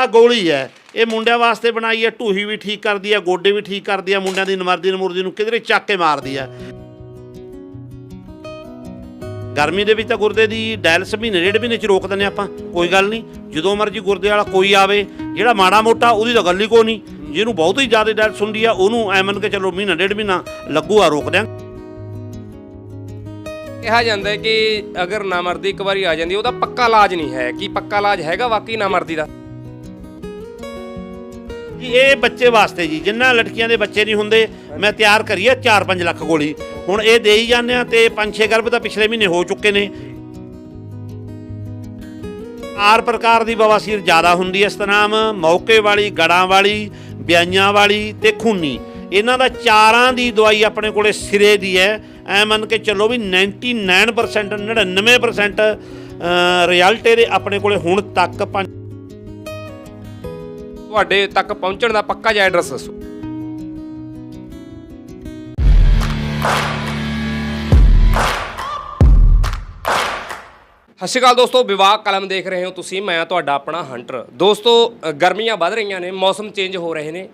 ਆ ਗੋਲੀ ਹੈ, ਇਹ ਮੁੰਡਿਆਂ ਵਾਸਤੇ ਬਣਾਈ ਹੈ, ਢੂਹੀ ਵੀ ਠੀਕ ਕਰਦੀ ਹੈ, ਗੋਡੇ ਵੀ ਠੀਕ ਕਰਦੀ ਹੈ, ਮੁੰਡਿਆਂ ਦੀ ਨਮਰਦੀ ਨਮੁਰਦੀ ਨੂੰ ਕਿਧਰੇ ਚੱਕ ਕੇ ਮਾਰਦੀ ਹੈ। ਗਰਮੀ ਦੇ ਵਿੱਚ ਤਾਂ ਗੁਰਦੇ ਦੀ ਡਾਇਲਸ ਮਹੀਨੇ, ਡੇਢ ਮਹੀਨੇ ਚ ਰੋਕ ਦਿੰਦੇ ਆਪਾਂ, ਕੋਈ ਗੱਲ ਨਹੀਂ, ਜਦੋਂ ਮਰਜ਼ੀ ਗੁਰਦੇ ਵਾਲਾ ਕੋਈ ਆਵੇ, ਜਿਹੜਾ ਮਾੜਾ ਮੋਟਾ, ਉਹਦੀ ਤਾਂ ਗੱਲ ਹੀ ਕੋਈ ਨਹੀਂ, ਜਿਹਨੂੰ ਬਹੁਤ ਹੀ ਜ਼ਿਆਦਾ ਡਾਇਲਸ ਹੁੰਦੀ ਆ, ਉਹਨੂੰ ਐ ਕੇ ਚਲੋ ਮਹੀਨਾ, ਡੇਢ ਮਹੀਨਾ ਲੱਗੂ ਆ, ਰੋਕ ਦਿਆਂ। ਕਿਹਾ ਜਾਂਦਾ ਹੈ ਕਿ ਅਗਰ ਨਾਮਰਦੀ ਇੱਕ ਵਾਰੀ ਆ ਜਾਂਦੀ ਉਹਦਾ ਪੱਕਾ ਇਲਾਜ ਨਹੀਂ ਹੈ, ਕੀ ਪੱਕਾ ਇਲਾਜ ਹੈਗਾ, ਵਾਕਈ ਨਾਮਰਦੀ ਦਾ? ਜੀ ਇਹ ਬੱਚੇ ਵਾਸਤੇ ਜੀ, ਜਿੰਨਾ ਲੜਕੀਆਂ ਦੇ ਬੱਚੇ ਨਹੀਂ ਹੁੰਦੇ, ਮੈਂ ਤਿਆਰ ਕਰੀਏ ਆ 4-5 ਲੱਖ ਗੋਲੀ। ਹੁਣ ਇਹ ਦੇ ਹੀ ਜਾਂਦੇ ਆ ਤੇ 5-6 ਗਰਭ ਤਾਂ ਪਿਛਲੇ ਮਹੀਨੇ ਹੋ ਚੁੱਕੇ ਨੇ। ਆਰ ਪ੍ਰਕਾਰ ਦੀ ਬਵਾਸੀਰ ਜ਼ਿਆਦਾ ਹੁੰਦੀ ਹੈ ਸਤਨਾਮ ਮੌਕੇ ਵਾਲੀ ਗੜਾਂ ਵਾਲੀ, ਬਿਆਈਆਂ ਵਾਲੀ ਤੇ ਖੂਨੀ। ਇਹਨਾਂ ਦਾ ਚਾਰਾਂ ਦੀ ਦਵਾਈ ਆਪਣੇ ਕੋਲੇ ਸਿਰੇ ਦੀ ਹੈ ਐ ਮੰਨ ਕੇ ਚੱਲੋ ਵੀ 99% 99% ਰਿਜ਼ਲਟ ਇਹਦੇ ਆਪਣੇ ਕੋਲੇ ਹੁਣ ਤੱਕ ਪੰਜ ਤੁਹਾਡੇ ਤੱਕ ਪਹੁੰਚਣ ਦਾ ਪੱਕਾ ਜਿਹਾ ਐਡਰੈਸ ਦੱਸੋ। ਸਤਿ ਸ਼੍ਰੀ ਅਕਾਲ ਦੋਸਤੋ ਵਿਵਾਹ ਕਲਮ ਦੇਖ ਰਹੇ ਹੋ ਤੁਸੀਂ ਮੈਂ ਤੁਹਾਡਾ ਆਪਣਾ ਹੰਟਰ ਦੋਸਤੋ ਅ, ਗਰਮੀਆਂ ਵੱਧ ਰਹੀਆਂ ਨੇ ਮੌਸਮ ਚੇਂਜ ਹੋ ਰਹੇ ਨੇ।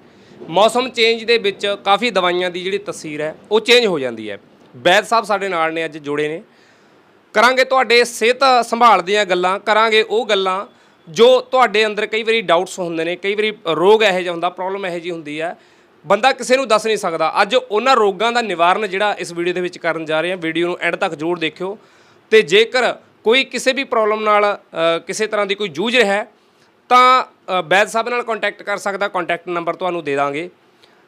ਮੌਸਮ ਚੇਂਜ ਦੇ ਵਿੱਚ ਕਾਫੀ ਦਵਾਈਆਂ ਦੀ ਜਿਹੜੀ ਤਸਵੀਰ ਹੈ ਉਹ ਚੇਂਜ ਹੋ ਜਾਂਦੀ ਹੈ। ਵੈਦ ਸਾਹਿਬ ਸਾਡੇ ਨਾਲ ਨੇ ਅੱਜ ਜੁੜੇ ਨੇ। ਕਰਾਂਗੇ ਤੁਹਾਡੇ ਸਿਹਤ ਸੰਭਾਲ ਦੀਆਂ ਗੱਲਾਂ ਕਰਾਂਗੇ ਉਹ ਗੱਲਾਂ ਜੋ ਤੁਹਾਡੇ ਅੰਦਰ ਕਈ ਵਾਰੀ ਡਾਊਟਸ ਹੁੰਦੇ ਨੇ ਕਈ ਵਾਰੀ ਰੋਗ ਇਹੋ ਜਿਹਾ ਹੁੰਦਾ ਪ੍ਰੋਬਲਮ ਇਹੋ ਜਿਹੀ ਹੁੰਦੀ ਹੈ ਬੰਦਾ ਕਿਸੇ ਨੂੰ ਦੱਸ ਨਹੀਂ ਸਕਦਾ। ਅੱਜ ਉਹਨਾਂ ਰੋਗਾਂ ਦਾ ਨਿਵਾਰਨ ਜਿਹੜਾ ਇਸ ਵੀਡੀਓ ਦੇ ਵਿੱਚ ਕਰਨ ਜਾ ਰਹੇ ਹਾਂ ਵੀਡੀਓ ਨੂੰ ਐਂਡ ਤੱਕ ਜ਼ਰੂਰ ਦੇਖਿਓ। ਤੇ ਜੇਕਰ ਕੋਈ ਕਿਸੇ ਵੀ ਪ੍ਰੋਬਲਮ ਨਾਲ ਕਿਸੇ ਤਰ੍ਹਾਂ ਦੀ ਕੋਈ ਜੂਝ ਰਿਹਾ ਹੈ, ਤਾਂ ਵੈਦ ਸਾਹਿਬ ਨਾਲ ਕੰਟੈਕਟ ਕਰ ਸਕਦਾ ਕੰਟੈਕਟ ਨੰਬਰ ਤੁਹਾਨੂੰ ਦੇ ਦਾਂਗੇ।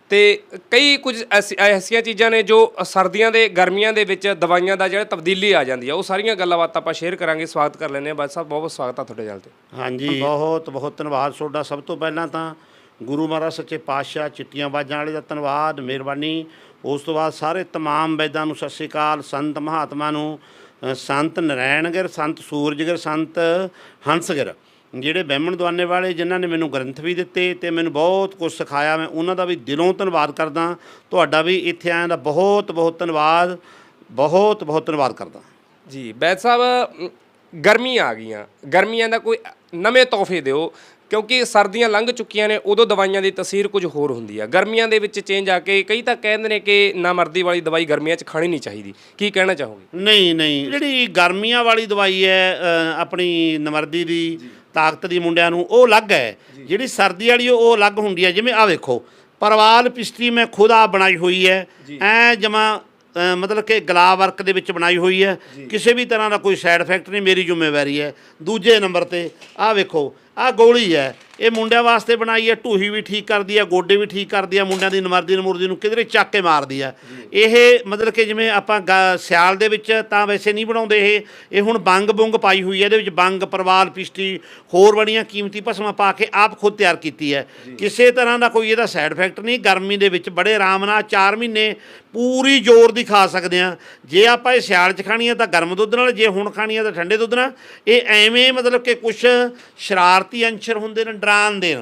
ਤੇ ਕਈ ਕੁਝ ਐਸੀ- ਐਸੀਆਂ ਚੀਜ਼ਾਂ ਨੇ ਜੋ ਸਰਦੀਆਂ ਦੇ ਗਰਮੀਆਂ ਦੇ ਵਿੱਚ ਦਵਾਈਆਂ ਦਾ ਜਿਹੜਾ ਤਬਦੀਲੀ ਆ ਜਾਂਦੀ ਹੈ ਉਹ ਸਾਰੀਆਂ ਗੱਲਾਂ ਬਾਤਾਂ ਆਪਾਂ ਸ਼ੇਅਰ ਕਰਾਂਗੇ ਸਵਾਗਤ ਕਰ ਲੈਂਦੇ ਹਾਂ। ਬਾਦ ਸਾਹਿਬ ਬਹੁਤ ਬਹੁਤ ਸਵਾਗਤ ਆ ਤੁਹਾਡੇ ਜਲ ਤੇ। ਹਾਂਜੀ। ਬਹੁਤ ਬਹੁਤ ਧੰਨਵਾਦ ਤੁਹਾਡਾ। ਸਭ ਤੋਂ ਪਹਿਲਾਂ ਤਾਂ ਗੁਰੂ ਮਹਾਰਾਜ ਸੱਚੇ ਪਾਤਸ਼ਾਹ ਚਿੱਟੀਆਂ ਬਾਜਾਂ ਵਾਲੇ ਦਾ ਧੰਨਵਾਦ ਮਿਹਰਬਾਨੀ। ਉਸ ਤੋਂ ਬਾਅਦ ਸਾਰੇ ਤਮਾਮ ਵੈਦਾਂ ਨੂੰ ਸਤਿ ਸ਼੍ਰੀ ਅਕਾਲ ਸੰਤ ਮਹਾਤਮਾ ਨੂੰ ਅ, ਸੰਤ ਨਰੈਣਗਰ ਸੰਤ ਸੂਰਜਗਰ ਸੰਤ ਹੰਸਗਰ। ਜਿਹੜੇ ਬਹਿਮਣ ਦਵਾਨੇ ਵਾਲੇ ਜਿਨ੍ਹਾਂ ਨੇ ਮੈਨੂੰ ਗ੍ਰੰਥ ਵੀ ਦਿੱਤੇ ਤੇ ਮੈਨੂੰ ਬਹੁਤ ਕੁਝ ਸਿਖਾਇਆ ਮੈਂ ਉਹਨਾਂ ਦਾ ਵੀ ਦਿਲੋਂ ਧੰਨਵਾਦ ਕਰਦਾ। ਤੁਹਾਡਾ ਵੀ ਇੱਥੇ ਆਇਆਂ ਦਾ ਬਹੁਤ ਬਹੁਤ ਧੰਨਵਾਦ ਬਹੁਤ ਬਹੁਤ ਧੰਨਵਾਦ ਕਰਦਾ। ਜੀ ਬੈਦ ਸਾਹਿਬ ਅਮ, ਗਰਮੀਆਂ ਆ ਗਈਆਂ। ਗਰਮੀਆਂ ਦਾ ਕੋਈ ਨਵੇਂ ਤੋਹਫੇ ਦਿਓ ਕਿਉਂਕਿ ਸਰਦੀਆਂ ਲੰਘ ਚੁੱਕੀਆਂ ਨੇ ਉਦੋਂ ਦਵਾਈਆਂ ਦੀ ਤਸਵੀਰ ਕੁਝ ਹੋਰ ਹੁੰਦੀ ਆ। ਗਰਮੀਆਂ ਦੇ ਵਿੱਚ ਚੇਂਜ ਆ ਕੇ ਕਈ ਤਾਂ ਕਹਿੰਦੇ ਨੇ ਕਿ ਨਾਮਰਦੀ ਵਾਲੀ ਦਵਾਈ ਗਰਮੀਆਂ 'ਚ ਖਾਣੀ ਨਹੀਂ ਚਾਹੀਦੀ। ਕੀ ਕਹਿਣਾ ਚਾਹੋਗੇ? ਨਹੀਂ ਨਹੀਂ। ਜਿਹੜੀ ਗਰਮੀਆਂ ਵਾਲੀ ਦਵਾਈ ਹੈ ਅ, ਆਪਣੀ ਨਮਰਦੀ ਦੀ ਤਾਕਤ ਦੀ ਮੁੰਡਿਆਂ ਨੂੰ ਉਹ ਅਲੱਗ ਹੈ। ਜਿਹੜੀ ਸਰਦੀ ਵਾਲੀ ਉਹ ਅਲੱਗ ਹੁੰਦੀ ਹੈ। ਜਿਵੇਂ ਆ ਵੇਖੋ ਪਰਵਾਲ ਪਿਸਟਰੀ ਮੈਂ ਖੁਦ ਆ ਬਣਾਈ ਹੋਈ ਹੈ। ਐ ਜਮਾ ਮਤਲਬ ਕਿ ਗਲਾ ਵਰਕ ਦੇ ਵਿੱਚ ਬਣਾਈ ਹੋਈ ਹੈ। ਕਿਸੇ ਵੀ ਤਰ੍ਹਾਂ ਦਾ ਕੋਈ ਸਾਈਡ ਇਫੈਕਟ ਨਹੀਂ ਮੇਰੀ ਜ਼ਿੰਮੇਵਾਰੀ ਹੈ। ਦੂਜੇ ਨੰਬਰ ਤੇ ਆ ਵੇਖੋ ਆ ਗੋਲੀ ਹੈ। ਇਹ ਮੁੰਡਿਆਂ ਵਾਸਤੇ ਬਣਾਈ ਹੈ ਢੂਹੀ ਵੀ ਠੀਕ ਕਰਦੀ ਹੈ ਗੋਡੇ ਵੀ ਠੀਕ ਕਰਦੀ ਹੈ ਮੁੰਡਿਆਂ ਦੀ ਨਮਰਦੀ ਨਮੁਰਦੀ ਨੂੰ ਕਿਧਰੇ ਚੱਕ ਕੇ ਮਾਰਦੀ ਹੈ। ਇਹ ਮਤਲਬ ਕਿ ਜਿਵੇਂ ਆਪਾਂ ਸਿਆਲ ਦੇ ਵਿੱਚ ਤਾਂ ਵੈਸੇ ਨਹੀਂ ਬਣਾਉਂਦੇ ਇਹ। ਇਹ ਹੁਣ ਬੰਗ ਬੁੰਗ ਪਾਈ ਹੋਈ ਹੈ ਇਹਦੇ ਵਿੱਚ ਬੰਗ ਪਰਵਾਲ ਪਿਸਟੀ ਹੋਰ ਬੜੀਆਂ ਕੀਮਤੀ ਭਸਮਾਂ ਪਾ ਕੇ ਆਪ ਖੁਦ ਤਿਆਰ ਕੀਤੀ ਹੈ। ਕਿਸੇ ਤਰ੍ਹਾਂ ਦਾ ਕੋਈ ਇਹਦਾ ਸਾਈਡ ਇਫੈਕਟ ਨਹੀਂ। ਗਰਮੀ ਦੇ ਵਿੱਚ ਬੜੇ ਆਰਾਮ ਨਾਲ 4 ਮਹੀਨੇ ਪੂਰੀ ਜ਼ੋਰ ਦੀ ਖਾ ਸਕਦੇ ਆ ਜੇ ਆਪਾਂ ਇਹ ਸਿਆਲ 'ਚ ਖਾਣੀ ਆ ਤਾਂ ਗਰਮ ਦੁੱਧ ਨਾਲ ਜੇ ਹੁਣ ਖਾਣੀ ਆ ਤਾਂ ਠੰਡੇ ਦੁੱਧ ਨਾਲ। ਇਹ ਐਵੇਂ ਮਤਲਬ ਕਿ ਕੁਝ ਸ਼ਰਾਰਤੀ ਅੰਸ਼ਰ ਹੁੰਦੇ ਨੇ ਡਰਾਨ ਦੇ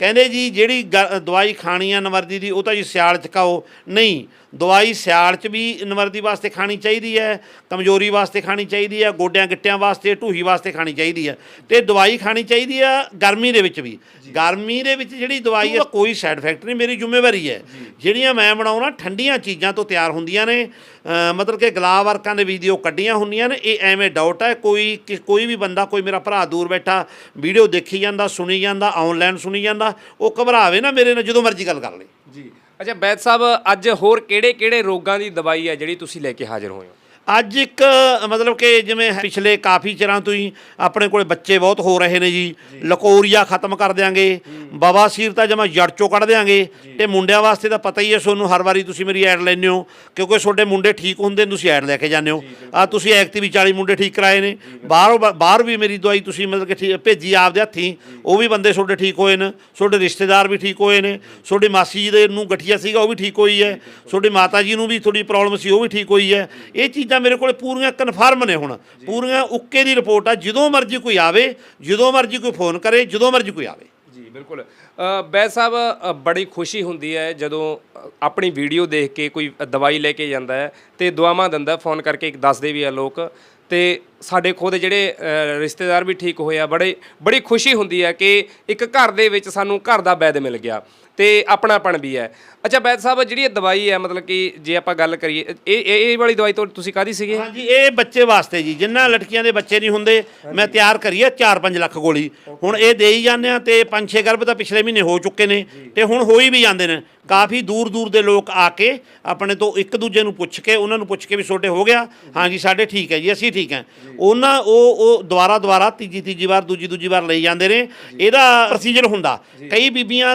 ਕਹਿੰਦੇ ਜੀ ਜਿਹੜੀ ਦਵਾਈ ਖਾਣੀ ਆ ਨਵਰਦੀ ਦੀ ਉਹ ਤਾਂ ਜੀ ਸਿਆਲ 'ਚ ਖਾਓ। ਨਹੀਂ ਦਵਾਈ ਸਿਆਲ 'ਚ ਵੀ ਨਵਰਦੀ ਵਾਸਤੇ ਖਾਣੀ ਚਾਹੀਦੀ ਹੈ ਕਮਜ਼ੋਰੀ ਵਾਸਤੇ ਖਾਣੀ ਚਾਹੀਦੀ ਹੈ ਗੋਡਿਆਂ ਗਿੱਟਿਆਂ ਵਾਸਤੇ ਢੂਹੀ ਵਾਸਤੇ ਖਾਣੀ ਚਾਹੀਦੀ ਹੈ। ਤੇ ਦਵਾਈ ਖਾਣੀ ਚਾਹੀਦੀ ਆ ਗਰਮੀ ਦੇ ਵਿੱਚ ਵੀ। ਗਰਮੀ ਦੇ ਵਿੱਚ ਜਿਹੜੀ ਦਵਾਈ ਹੈ ਕੋਈ ਸਾਈਡ ਇਫੈਕਟ ਨਹੀਂ ਮੇਰੀ ਜ਼ਿੰਮੇਵਾਰੀ ਹੈ। ਜਿਹੜੀਆਂ ਮੈਂ ਬਣਾਉਣਾ ਠੰਡੀਆਂ ਚੀਜ਼ਾਂ ਤੋਂ ਤਿਆਰ ਹੁੰਦੀਆਂ ਨੇ। ਅ, ਮਤਲਬ ਕਿ ਗਲਾ ਵਰਕਾਂ ਦੇ ਵੀਡੀਓ ਕੱਢੀਆਂ ਹੁੰਦੀਆਂ ਨੇ। ਇਹ ਐਵੇਂ ਡਾਊਟ ਹੈ ਕੋਈ ਕੋਈ ਵੀ ਬੰਦਾ ਕੋਈ ਮੇਰਾ ਭਰਾ ਦੂਰ ਬੈਠਾ ਵੀਡੀਓ ਦੇਖੀ ਜਾਂਦਾ ਸੁਣੀ ਜਾਂਦਾ ਆਨਲਾਈਨ ਸੁਣੀ ਜਾਂਦਾ ਉਹ ਘਬਰਾਵੇ ਨਾ ਮੇਰੇ ਨਾਲ ਜਦੋਂ ਮਰਜ਼ੀ ਗੱਲ ਕਰ ਲੇ। ਜੀ। ਅੱਛਾ ਬੈਦ ਸਾਹਿਬ ਅੱਜ ਹੋਰ ਕਿਹੜੇ ਕਿਹੜੇ ਰੋਗਾਂ ਦੀ ਦਵਾਈ ਹੈ ਜਿਹੜੀ ਤੁਸੀਂ ਲੈ ਕੇ ਹਾਜ਼ਰ ਹੋਏ ਹੋ? ਅੱਜ ਇੱਕ ਮਤਲਬ ਕਿ ਜਿਵੇਂ ਪਿਛਲੇ ਕਾਫੀ ਚਿਰਾਂ ਤੋਂ ਹੀ ਆਪਣੇ ਕੋਲੇ ਬੱਚੇ ਬਹੁਤ ਹੋ ਰਹੇ ਨੇ ਜੀ। ਲਕੋਰੀਆ ਖਤਮ ਕਰ ਦਿਆਂਗੇ। ਬਵਾਸੀਰ ਤਾਂ ਜਮਾ ਜੜ ਚੋਂ ਕੱਢ ਦਿਆਂਗੇ। ਤੇ ਮੁੰਡਿਆਂ ਵਾਸਤੇ ਤਾਂ ਪਤਾ ਹੀ ਹੈ ਤੁਹਾਨੂੰ ਹਰ ਵਾਰੀ ਤੁਸੀਂ ਮੇਰੀ ਐਡ ਲੈਂਦੇ ਹੋ ਕਿਉਂਕਿ ਤੁਹਾਡੇ ਮੁੰਡੇ ਠੀਕ ਹੁੰਦੇ ਤੁਸੀਂ ਐਡ ਲੈ ਕੇ ਜਾਂਦੇ ਹੋ। ਆ ਤੁਸੀਂ ਐਕਟਿਵ ਵੀ 40 ਮੁੰਡੇ ਠੀਕ ਕਰਾਏ ਨੇ। ਬਾਹਰੋਂ ਬਾਹਰ ਵੀ ਮੇਰੀ ਦਵਾਈ ਤੁਸੀਂ ਮਤਲਬ ਕਿ ਭੇਜੀ ਆਪਦੇ ਹੱਥੀਂ। ਉਹ ਵੀ ਬੰਦੇ ਤੁਹਾਡੇ ਠੀਕ ਹੋਏ ਨੇ ਤੁਹਾਡੇ ਰਿਸ਼ਤੇਦਾਰ ਵੀ ਠੀਕ ਹੋਏ ਨੇ ਤੁਹਾਡੀ ਮਾਸੀ ਜੀ ਦੇ ਨੂੰ ਗਠੀਆ ਸੀਗਾ ਉਹ ਵੀ ਠੀਕ ਹੋਈ ਹੈ। ਤੁਹਾਡੀ ਮਾਤਾ ਜੀ ਨੂੰ ਵੀ ਥੋੜੀ ਪ੍ਰੋਬਲਮ ਸੀ ਉਹ ਵੀ ਠੀਕ ਹੋਈ ਹੈ। ਇਹ ਚੀਜ਼ਾਂ ਮੇਰੇ ਕੋਲੇ ਪੂਰੀਆਂ ਕਨਫਰਮ ਨੇ ਹੁਣ। ਪੂਰੀਆਂ ਓਕੇ ਦੀ ਰਿਪੋਰਟ ਆ। ਜਦੋਂ ਮਰਜ਼ੀ ਕੋਈ ਆਵੇ ਜਦੋਂ ਮਰਜ਼ੀ ਕੋਈ ਫੋਨ ਕਰੇ ਜਦੋਂ ਮਰਜ਼ੀ ਕੋਈ ਆਵੇ। ਜੀ ਬਿਲਕੁਲ। ਬੈਦ ਸਾਹਿਬ ਬੜੀ ਖੁਸ਼ੀ ਹੁੰਦੀ ਹੈ ਜਦੋਂ ਆਪਣੀ ਵੀਡੀਓ ਦੇਖ ਕੇ ਕੋਈ ਦਵਾਈ ਲੈ ਕੇ ਜਾਂਦਾ ਹੈ ਤੇ ਦੁਆਵਾਂ ਦਿੰਦਾ ਫੋਨ ਕਰਕੇ ਦੱਸਦੇ ਵੀ ਆ ਲੋਕ। ਤੇ ਸਾਡੇ ਖੁਦ ਜਿਹੜੇ ਅ, ਰਿਸ਼ਤੇਦਾਰ ਵੀ ਠੀਕ ਹੋਏ ਆ ਬੜੇ ਬੜੀ ਖੁਸ਼ੀ ਹੁੰਦੀ ਹੈ ਕਿ ਇੱਕ ਘਰ ਦੇ ਵਿੱਚ ਸਾਨੂੰ ਘਰ ਦਾ ਵੈਦ ਮਿਲ ਗਿਆ ਤੇ ਆਪਣਾਪਣ ਵੀ ਹੈ। ਅੱਛਾ ਵੈਦ ਸਾਹਿਬ ਜਿਹੜੀ ਇਹ ਦਵਾਈ ਹੈ ਮਤਲਬ ਕਿ ਜੇ ਆਪਾਂ ਗੱਲ ਕਰੀਏ ਇਹ ਇਹ ਇਹ ਵਾਲੀ ਦਵਾਈ ਤੋਂ ਤੁਸੀਂ ਕਾਦੀ ਸੀਗੇ? ਹਾਂਜੀ ਇਹ ਬੱਚੇ ਵਾਸਤੇ ਜੀ ਜਿੰਨਾ ਲੜਕੀਆਂ ਦੇ ਬੱਚੇ ਨਹੀਂ ਹੁੰਦੇ ਮੈਂ ਤਿਆਰ ਕਰੀਏ 4-5 ਲੱਖ ਗੋਲੀ। ਹੁਣ ਇਹ ਦੇ ਹੀ ਜਾਂਦੇ ਆ ਤੇ 5-6 ਗਰਭ ਤਾਂ ਪਿਛਲੇ ਮਹੀਨੇ ਹੋ ਚੁੱਕੇ ਨੇ ਤੇ ਹੁਣ ਹੋਈ ਵੀ ਜਾਂਦੇ ਨੇ। ਕਾਫੀ ਦੂਰ ਦੂਰ ਦੇ ਲੋਕ ਆ ਕੇ ਆਪਣੇ ਤੋਂ ਇੱਕ ਦੂਜੇ ਨੂੰ ਪੁੱਛ ਕੇ ਉਹਨਾਂ ਨੂੰ ਪੁੱਛ ਕੇ ਵੀ ਛੋਟੇ ਹੋ ਗਿਆ। ਹਾਂਜੀ ਸਾਡੇ ਠੀਕ ਹੈ ਜੀ ਅਸੀਂ ਠੀਕ ਹੈ। ਉਹਨਾਂ ਉਹ ਉਹ ਦੁਬਾਰਾ ਦੁਬਾਰਾ ਤੀਜੀ ਤੀਜੀ ਵਾਰ ਦੂਜੀ ਦੂਜੀ ਵਾਰ ਲਈ ਜਾਂਦੇ ਨੇ। ਇਹਦਾ ਪ੍ਰੋਸੀਜਰ ਹੁੰਦਾ। ਕਈ ਬੀਬੀਆਂ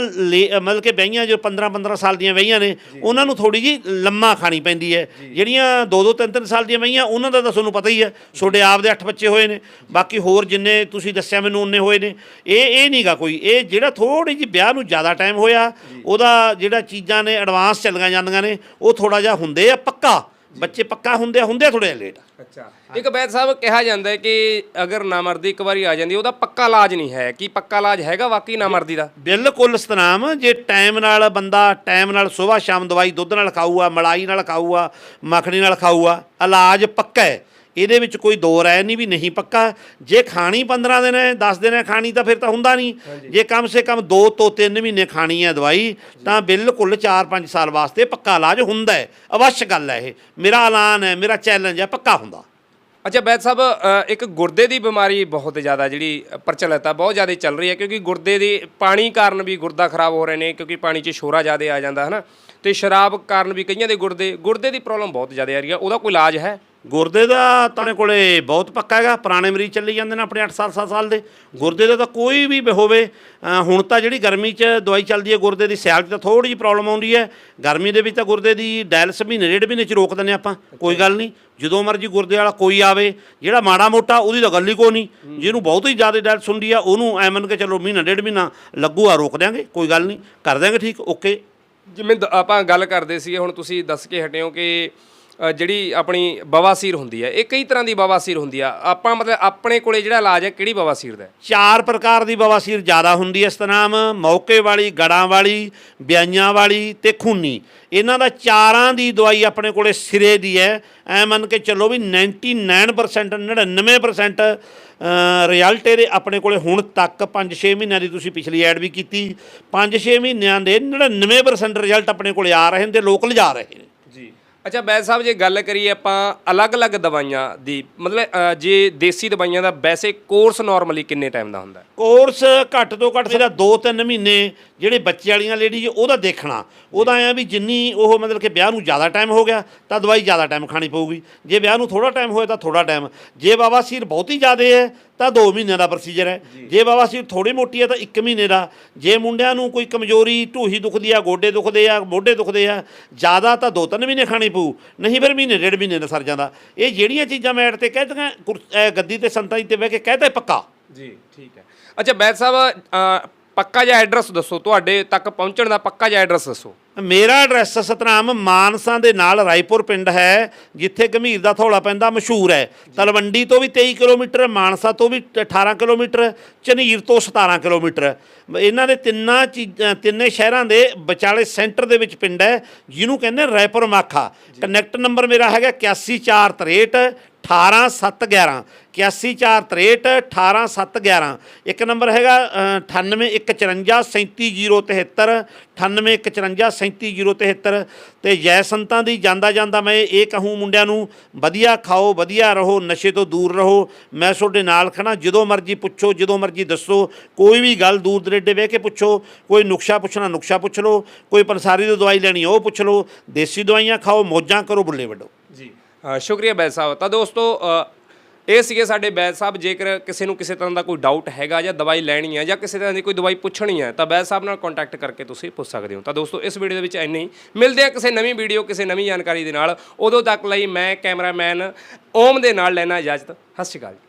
ਮਤਲਬ ਕਿ ਬਈਆਂ ਜੋ 15 15 ਸਾਲ ਦੀਆਂ ਵਹੀਆਂ ਨੇ ਉਹਨਾਂ ਨੂੰ ਥੋੜੀ ਜੀ ਲੰਮਾ ਖਾਣੀ ਪੈਂਦੀ ਹੈ। ਜਿਹੜੀਆਂ 2 2 3 3 ਸਾਲ ਦੀਆਂ ਵਹੀਆਂ ਉਹਨਾਂ ਦਾ ਤਾਂ ਤੁਹਾਨੂੰ ਪਤਾ ਹੀ ਹੈ। ਤੁਹਾਡੇ ਆਪ ਦੇ 8 ਬੱਚੇ ਹੋਏ ਨੇ। ਬਾਕੀ ਹੋਰ ਜਿੰਨੇ ਤੁਸੀਂ ਦੱਸਿਆ ਮੈਨੂੰ ਉਹਨੇ ਹੋਏ ਨੇ। ਇਹ ਇਹ ਨਹੀਂਗਾ ਕੋਈ। ਇਹ ਜਿਹੜਾ ਥੋੜੀ ਜੀ ਵਿਆਹ ਨੂੰ ਜ਼ਿਆਦਾ ਟਾਈਮ ਹੋਇਆ ਉਹਦਾ ਜਿਹੜਾ ਚੀਜ਼ਾਂ ਨੇ ਐਡਵਾਂਸ ਚੱਲੀਆਂ ਜਾਂਦੀਆਂ ਨੇ ਉਹ ਥੋੜਾ ਜਿਹਾ ਹੁੰਦੇ ਆ ਪੱਕਾ। ਬੱਚੇ ਪੱਕਾ ਹੁੰਦੇ ਆ ਹੁੰਦੇ ਥੋੜੇ ਲੇਟ ਅੱਛਾ। ਇੱਕ ਵੈਦ ਸਾਹਿਬ ਕਿਹਾ ਜਾਂਦਾ ਹੈ ਕਿ ਅਗਰ ਨਾਮਰਦੀ ਇੱਕ ਵਾਰੀ ਆ ਜਾਂਦੀ ਉਹਦਾ ਪੱਕਾ ਇਲਾਜ ਨਹੀਂ ਹੈ। ਕੀ ਪੱਕਾ ਇਲਾਜ ਹੈਗਾ ਵਾਕਈ ਨਾਮਰਦੀ ਦਾ? ਬਿਲਕੁਲ ਸਤਨਾਮ ਜੇ ਟਾਈਮ ਨਾਲ ਬੰਦਾ ਟਾਈਮ ਨਾਲ ਸਵੇਰ ਸ਼ਾਮ ਦਵਾਈ ਦੁੱਧ ਨਾਲ ਖਾਊਗਾ ਮਲਾਈ ਨਾਲ ਖਾਊਗਾ ਮੱਖਣੀ ਨਾਲ ਖਾਊਗਾ ਇਲਾਜ ਪੱਕਾ ਹੈ। ਇਹਦੇ ਵਿੱਚ ਕੋਈ ਦੋ ਰਾਏ ਨਹੀਂ ਵੀ ਨਹੀਂ ਪੱਕਾ। ਜੇ ਖਾਣੀ 15 ਦਿਨ ਹੈ 10 ਦਿਨ ਹੈ ਖਾਣੀ ਤਾਂ ਫਿਰ ਤਾਂ ਹੁੰਦਾ ਨਹੀਂ। ਜੇ ਕਮ ਸੇ ਕਮ 2 ਤੋਂ 3 ਮਹੀਨੇ ਖਾਣੀ ਹੈ ਦਵਾਈ ਤਾਂ ਬਿਲਕੁਲ 4-5 ਸਾਲ ਵਾਸਤੇ ਪੱਕਾ ਇਲਾਜ ਹੁੰਦਾ ਹੈ। ਅਵਸ਼ ਗੱਲ ਹੈ ਇਹ। ਮੇਰਾ ਐਲਾਨ ਹੈ ਮੇਰਾ ਚੈਲੰਜ ਹੈ ਪੱਕਾ ਹੁੰਦਾ। ਅੱਛਾ ਵੈਦ ਸਾਹਿਬ ਇੱਕ ਗੁਰਦੇ ਦੀ ਬਿਮਾਰੀ ਬਹੁਤ ਜ਼ਿਆਦਾ ਜਿਹੜੀ ਪ੍ਰਚਲਿਤ ਆ ਬਹੁਤ ਜ਼ਿਆਦਾ ਚੱਲ ਰਹੀ ਹੈ ਕਿਉਂਕਿ ਗੁਰਦੇ ਦੀ ਪਾਣੀ ਕਾਰਨ ਵੀ ਗੁਰਦਾ ਖਰਾਬ ਹੋ ਰਹੇ ਨੇ ਕਿਉਂਕਿ ਪਾਣੀ 'ਚ ਸ਼ੋਰਾ ਜ਼ਿਆਦਾ ਆ ਜਾਂਦਾ ਹੈ ਨਾ ਤੇ ਸ਼ਰਾਬ ਕਾਰਨ ਵੀ ਕਈਆਂ ਦੇ ਗੁਰਦੇ ਗੁਰਦੇ ਦੀ ਪ੍ਰੋਬਲਮ ਬਹੁਤ ਜ਼ਿਆਦਾ ਆ ਰਹੀ ਹੈ। ਉਹਦਾ ਕੋਈ ਇਲਾਜ ਹੈ? ਗੁਰਦੇ ਦਾ ਤੁਹਾਡੇ ਕੋਲੇ ਬਹੁਤ ਪੱਕਾ ਹੈਗਾ, ਪੁਰਾਣੇ ਮਰੀਜ਼ ਚੱਲੀ ਜਾਂਦੇ ਨੇ ਆਪਣੇ 8 ਸਾਲ 7 ਸਾਲ ਦੇ। ਗੁਰਦੇ ਦਾ ਤਾਂ ਕੋਈ ਵੀ ਹੋਵੇ ਹੁਣ ਤਾਂ ਜਿਹੜੀ ਗਰਮੀ 'ਚ ਦਵਾਈ ਚੱਲਦੀ ਹੈ ਗੁਰਦੇ ਦੀ, ਸਿਆਲ 'ਚ ਤਾਂ ਥੋੜੀ ਜਿਹੀ ਪ੍ਰੋਬਲਮ ਆਉਂਦੀ ਹੈ। ਗਰਮੀ ਦੇ ਵਿੱਚ ਤਾਂ ਗੁਰਦੇ ਦੀ ਡਾਇਲਸ ਮਹੀਨੇ, ਡੇਢ ਮਹੀਨੇ 'ਚ ਰੋਕ ਦਿੰਦੇ ਆਪਾਂ, ਕੋਈ ਗੱਲ ਨਹੀਂ। ਜਦੋਂ ਮਰਜ਼ੀ ਗੁਰਦੇ ਵਾਲਾ ਕੋਈ ਆਵੇ, ਜਿਹੜਾ ਮਾੜਾ ਮੋਟਾ, ਉਹਦੀ ਤਾਂ ਗੱਲ ਹੀ ਕੋਈ ਨਹੀਂ। ਜਿਹਨੂੰ ਬਹੁਤ ਹੀ ਜ਼ਿਆਦਾ ਡਾਇਲਸ ਹੁੰਦੀ ਆ, ਉਹਨੂੰ ਐ ਮੰਨ ਕੇ ਚੱਲੋ ਮਹੀਨਾ, ਡੇਢ ਮਹੀਨਾ ਲੱਗੂਗਾ ਰੋਕ ਦਿਆਂਗੇ, ਕੋਈ ਗੱਲ ਨਹੀਂ। ਕਰ ਦਿਆਂਗੇ ਠੀਕ, ਓਕੇ। ਜਿਵੇਂ ਆਪਾਂ ਗੱਲ ਕਰਦੇ ਸੀਗੇ, ਹੁਣ ਤੁਸੀਂ ਦੱਸ ਕੇ ਹਟਿਓ ਕਿ ਅ, ਜਿਹੜੀ ਆਪਣੀ ਬਵਾਸੀਰ ਹੁੰਦੀ ਹੈ ਇਹ ਕਈ ਤਰ੍ਹਾਂ ਦੀ ਬਵਾਸੀਰ ਹੁੰਦੀ ਆ। ਆਪਾਂ ਮਤਲਬ ਆਪਣੇ ਕੋਲੇ ਜਿਹੜਾ ਇਲਾਜ ਹੈ ਕਿਹੜੀ ਬਵਾਸੀਰ ਦਾ ਹੈ? ਚਾਰ ਪ੍ਰਕਾਰ ਦੀ ਬਵਾਸੀਰ ਜ਼ਿਆਦਾ ਹੁੰਦੀ ਹੈ ਸਤਨਾਮ ਮੌਕੇ ਵਾਲੀ ਗੜਾਂ ਵਾਲੀ ਬਿਆਈਆਂ ਵਾਲੀ ਤੇ ਖੂਨੀ। ਇਹਨਾਂ ਦਾ ਚਾਰਾਂ ਦੀ ਦਵਾਈ ਆਪਣੇ ਕੋਲੇ ਸਿਰੇ ਦੀ ਹੈ। ਐ ਮੰਨ ਕੇ ਚੱਲੋ ਵੀ 99% 99% ਰਿਜ਼ਲਟ ਇਹਦੇ ਆਪਣੇ ਕੋਲੇ ਹੁਣ ਤੱਕ 5-6 ਮਹੀਨਿਆਂ ਦੀ ਤੁਸੀਂ ਪਿਛਲੀ ਐਡ ਵੀ ਕੀਤੀ। 5-6 ਮਹੀਨਿਆਂ ਦੇ 99% ਰਿਜ਼ਲਟ ਆਪਣੇ ਕੋਲੇ ਆ ਰਹੇ ਨੇ ਤੇ ਲੋਕ ਲਿਜਾ ਰਹੇ ਨੇ। ਅੱਛਾ ਬੈਦ ਸਾਹਿਬ ਜੇ ਗੱਲ ਕਰੀਏ ਆਪਾਂ ਅਲੱਗ-ਅਲੱਗ ਦਵਾਈਆਂ ਦੀ ਮਤਲਬ ਅ, ਜੇ ਦੇਸੀ ਦਵਾਈਆਂ ਦਾ ਵੈਸੇ ਕੋਰਸ ਨਾਰਮਲੀ ਕਿੰਨੇ ਟਾਈਮ ਦਾ ਹੁੰਦਾ? ਹੈ? ਕੋਰਸ ਘੱਟ ਤੋਂ ਘੱਟ ਜਿਹੜਾ 2-3 ਮਹੀਨੇ ਜਿਹੜੇ ਬੱਚੇ ਵਾਲੀਆਂ ਲੇਡੀਜ਼ ਉਹਦਾ ਦੇਖਣਾ। ਉਹਦਾ ਐਂ ਆ ਵੀ ਜਿੰਨੀ ਉਹ ਮਤਲਬ ਕਿ ਵਿਆਹ ਨੂੰ ਜ਼ਿਆਦਾ ਟਾਈਮ ਹੋ ਗਿਆ ਤਾਂ ਦਵਾਈ ਜ਼ਿਆਦਾ ਟਾਈਮ ਖਾਣੀ ਪਊਗੀ। ਜੇ ਵਿਆਹ ਨੂੰ ਥੋੜਾ ਟਾਈਮ ਹੋਇਆ ਤਾਂ ਥੋੜਾ ਟਾਈਮ ਜੇ ਬਾਬਾ ਸੀਰ ਬਹੁਤੀ ਜ਼ਿਆਦਾ ਹੈ ਤਾਂ 2 ਮਹੀਨਿਆਂ ਦਾ ਪ੍ਰੋਸੀਜਰ ਹੈ। ਜੇ। ਬਾਬਾ ਸੀਰ ਥੋੜੀ ਮੋਟੀ ਹੈ ਤਾਂ 1 ਮਹੀਨੇ ਦਾ। ਜੇ ਮੁੰਡਿਆਂ ਨੂੰ ਕੋਈ ਕਮਜ਼ੋਰੀ ਢੂਹੀ ਦੁਖਦੀ ਆ ਗੋਡੇ ਦੁਖਦੇ ਆ ਮੋਢੇ ਦੁਖਦੇ ਆ ਜ਼ਿਆਦਾ ਤਾਂ 2-3 ਮਹੀਨੇ ਖਾਣੀ ਪਊ। ਨਹੀਂ ਫਿਰ ਮਹੀਨੇ ਡੇਢ ਮਹੀਨੇ ਦਾ ਸਰ ਜਾਂਦਾ। ਇਹ ਜਿਹੜੀਆਂ ਚੀਜ਼ਾਂ ਮੈਂ ਐਡ ਤੇ ਕਹਿ ਦਿੱਤੀਆਂ ਗੱਦੀ ਤੇ ਸੰਤਾਂ ਤੇ ਬਹਿ ਕੇ ਕਹਿਤਾ ਪੱਕਾ। ਜੀ ਠੀਕ ਹੈ। ਅੱਛਾ ਬੈਦ ਸਾਹਿਬ ਪੱਕਾ ਜਿਹਾ ਐਡਰੈਸ ਦੱਸੋ। ਤੁਹਾਡੇ ਤੱਕ ਪਹੁੰਚਣ ਦਾ ਪੱਕਾ ਜਿਹਾ ਐਡਰੈਸ ਦੱਸੋ। ਮੇਰਾ ਐਡਰੈਸ ਸਤਨਾਮ ਮਾਨਸਾ ਦੇ ਨਾਲ ਰਾਏਪੁਰ ਪਿੰਡ ਹੈ ਜਿੱਥੇ ਗੰਭੀਰ ਦਾ ਥੋੜਾ ਪੈਂਦਾ ਮਸ਼ਹੂਰ ਹੈ। ਤਲਵੰਡੀ ਤੋਂ ਵੀ 23 ਕਿਲੋਮੀਟਰ ਮਾਨਸਾ ਤੋਂ ਵੀ 18 ਕਿਲੋਮੀਟਰ ਝਨੀਰ ਤੋਂ 17 ਕਿਲੋਮੀਟਰ। ਇਹਨਾਂ ਦੇ ਤਿੰਨਾਂ ਚੀਜ਼ਾਂ ਤਿੰਨੇ ਸ਼ਹਿਰਾਂ ਦੇ ਵਿਚਾਲੇ ਸੈਂਟਰ ਦੇ ਵਿੱਚ ਪਿੰਡ ਹੈ ਜਿਹਨੂੰ ਕਹਿੰਦੇ ਰਾਏਪੁਰ ਮਾਖਾ। ਕਨੈਕਟ ਨੰਬਰ ਮੇਰਾ ਹੈਗਾ 8143 18711 8143 18711 ਇੱਕ ਨੰਬਰ ਹੈਗਾ ਅ, 9815437073 9815437073 ਤੇ ਜੈ ਸੰਤਾਂ ਦੀ ਜਾਂਦਾ ਜਾਂਦਾ ਮੈਂ ਇਹ ਕਹੂੰ ਮੁੰਡਿਆਂ ਨੂੰ ਵਧੀਆ ਖਾਓ ਵਧੀਆ ਰਹੋ ਨਸ਼ੇ ਤੋਂ ਦੂਰ ਰਹੋ ਮੈਂ ਤੁਹਾਡੇ ਨਾਲ ਖੜਾ ਜਦੋਂ ਮਰਜ਼ੀ ਪੁੱਛੋ ਜਦੋਂ ਮਰਜ਼ੀ ਦੱਸੋ ਕੋਈ ਵੀ ਗੱਲ ਦੂਰ ਦਰੇਡੇ ਬਹਿ ਕੇ ਪੁੱਛੋ ਕੋਈ ਨੁਕਸ਼ਾ ਪੁੱਛਣਾ ਨੁਕਸ਼ਾ ਪੁੱਛ ਲਓ ਕੋਈ ਪੰਸਾਰੀ ਦੀ ਦਵਾਈ ਲੈਣੀ ਉਹ ਪੁੱਛ ਲਓ ਦੇਸੀ ਦਵਾਈਆਂ ਖਾਓ ਮੌਜਾਂ ਕਰੋ ਬੁੱਲੇ ਵੱਡੋ ਜੀ ਸ਼ੁਕਰੀਆ ਬੈਦ ਸਾਹਿਬ ਤਾਂ ਦੋਸਤੋ ਇਹ ਸੀਗੇ ਸਾਡੇ ਬੈਦ ਸਾਹਿਬ, ਜੇਕਰ ਕਿਸੇ ਨੂੰ ਕਿਸੇ ਤਰ੍ਹਾਂ ਦਾ ਕੋਈ ਡਾਊਟ ਹੈਗਾ ਜਾਂ ਦਵਾਈ ਲੈਣੀ ਹੈ ਜਾਂ ਕਿਸੇ ਤਰ੍ਹਾਂ ਦੀ ਕੋਈ ਦਵਾਈ ਪੁੱਛਣੀ ਹੈ, ਤਾਂ ਬੈਦ ਸਾਹਿਬ ਨਾਲ ਕੰਟੈਕਟ ਕਰਕੇ ਤੁਸੀਂ ਪੁੱਛ ਸਕਦੇ ਹੋ। ਤਾਂ ਦੋਸਤੋ, ਇਸ ਵੀਡੀਓ ਦੇ ਵਿੱਚ ਇੰਨੇ ਹੀ। ਮਿਲਦੇ ਆ ਕਿਸੇ ਨਵੀਂ ਵੀਡੀਓ ਕਿਸੇ ਨਵੀਂ ਜਾਣਕਾਰੀ ਦੇ ਨਾਲ। ਉਦੋਂ ਤੱਕ ਲਈ ਮੈਂ ਕੈਮਰਾਮੈਨ ਓਮ ਦੇ ਨਾਲ ਲੈਣਾ ਇਜਾਜ਼ਤ। ਸਤਿ ਸ਼੍ਰੀ ਅਕਾਲ ਜੀ।